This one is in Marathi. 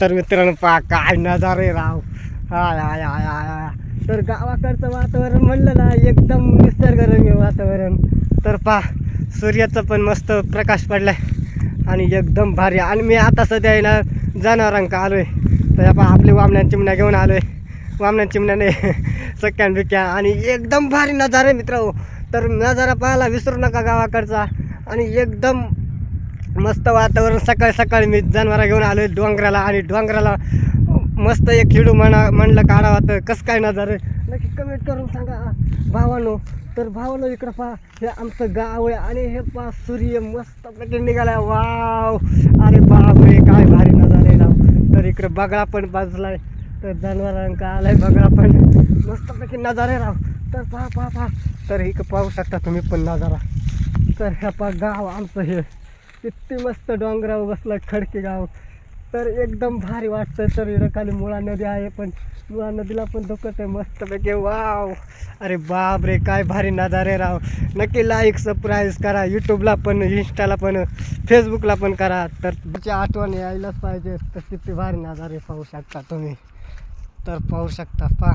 तर मित्रांनो पा काय नजारे राव. हाय हाय हाय हाय तर गावाकडचं वातावरण म्हणलं ना एकदम निसर्गरम्य वातावरण. तर पा सूर्याचं पण मस्त प्रकाश पडलाय. आणि एकदम भारी. आणि मी आता सध्या आहे ना जनावरांका आलोय. तर पा आपली वामण्यान चिमण्या घेऊन आलोय. वामण्या चिमण्याने सख्यान बिक्या आणि एकदम भारी नजारा आहे मित्र तर नजारा पाहायला विसरू नका गावाकडचा. आणि एकदम मस्त वातावरण. सकाळी सकाळी मी जनावरं घेऊन आलो डोंगराला आणि डोंगराला मस्त एक खिडू म्हणा म्हणलं काढावा तर कसं काय ना आहे नक्की कमेंट करून सांगा. भावानो तर भावानो इकडं पहा हे आमचं गाव आहे आणि हे पहा सूर्य मस्तपैकी निघाला वाव! अरे बाप रे काय भारी नजारे आहे राव तर इकडं बगळा पण बाजलाय. तर जनावरांका आलाय बगळा पण. मस्तपैकी नजारा नजारे राव तर पहा पहा पहा. तर इकडं पाहू शकता तुम्ही पण नजारा. तर ह्या पहा गाव आमचं हे. किती मस्त डोंगरावर बसला खडके गाव. तर एकदम भारी वाटतं तर इकडं. खाली मुळा नदी आहे पण मुळा नदीला पण धोकत आहे मस्तपैकी. वाव! अरे बाप रे काय भारी नजारे राव. नक्की लाईक सबस्क्राईब करा. यूट्यूबला पण इंस्टाला पण फेसबुकला पण करा. तर त्याची आठवण यायलाच पाहिजे. तर किती भारी नजारे पाहू शकता तुम्ही. तर पाहू शकता पा